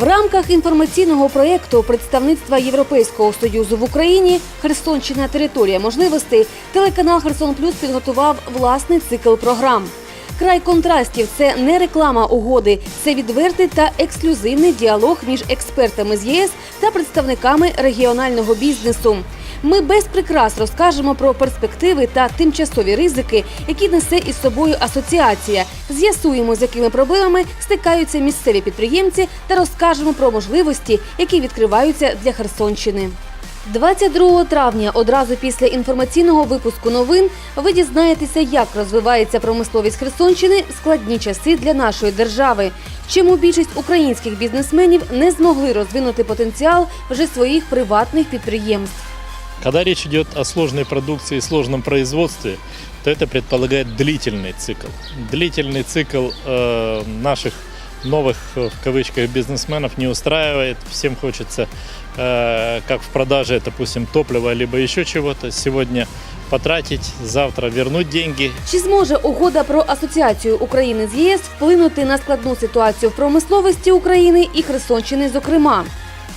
В рамках інформаційного проєкту представництва Європейського союзу в Україні Херсонщина територія можливостей телеканал Херсон Плюс підготував власний цикл програм. Край контрастів це не реклама угоди, це відвертий та ексклюзивний діалог між експертами з ЄС та представниками регіонального бізнесу. Ми без прикрас розкажемо про перспективи та тимчасові ризики, які несе із собою асоціація. З'ясуємо, з якими проблемами стикаються місцеві підприємці, та розкажемо про можливості, які відкриваються для Херсонщини. 22 травня, одразу після інформаційного випуску новин, ви дізнаєтеся, як розвивається промисловість Херсонщини складні часи для нашої держави. Чому більшість українських бізнесменів не змогли розвинути потенціал вже своїх приватних підприємств. Когда речь идет о сложной продукции и сложном производстве, то это предполагает длительный цикл. Длительный цикл э, наших новых, э, в кавычках, бизнесменов не устраивает. Всем хочется, э, как в продаже, допустим, топлива, либо еще чего-то, сегодня потратить, завтра вернуть деньги. Чи зможе угода про асоціацію України з ЄС вплинути на складну ситуацію в промисловості України і Херсонщини, зокрема?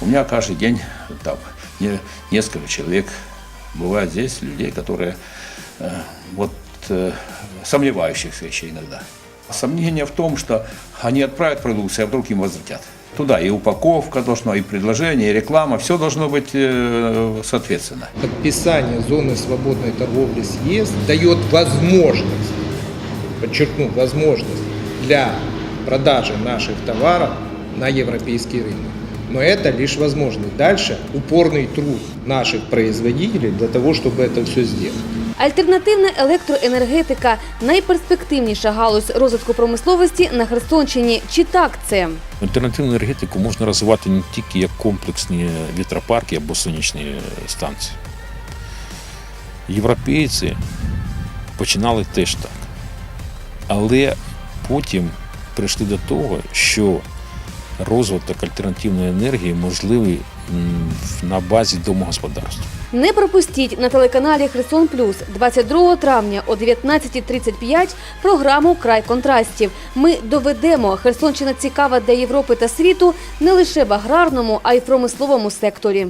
У меня каждый день там не- несколько человек бывает здесь, людей, которые э, вот э, сомневающихся еще иногда. Сомнение в том, что они отправят продукцию, а вдруг им возвратят. Туда и упаковка должна, и предложение, и реклама, все должно быть э, соответственно. Подписание зоны свободной торговли с ЕС дает возможность, подчеркну, возможность для продажи наших товаров на европейский рынок. Но это лишь возможность. Дальше упорный труд наших производителей для того, чтобы это все сделать. Альтернативна електроенергетика найперспективніша галузь розвитку промисловості на Херсонщині. Чи так це? Альтернативну енергетику можна розвивати не тільки як комплексні вітропарки або сонячні станції. Європейці починали теж так. Але потім прийшли до того, що розвиток альтернативної енергії можливий на базі домогосподарства. Не пропустіть на телеканалі Херсон Плюс 22 травня о 19.35 програму Край контрастів. Ми доведемо Херсонщина цікава для Європи та світу не лише в аграрному, а й промисловому секторі.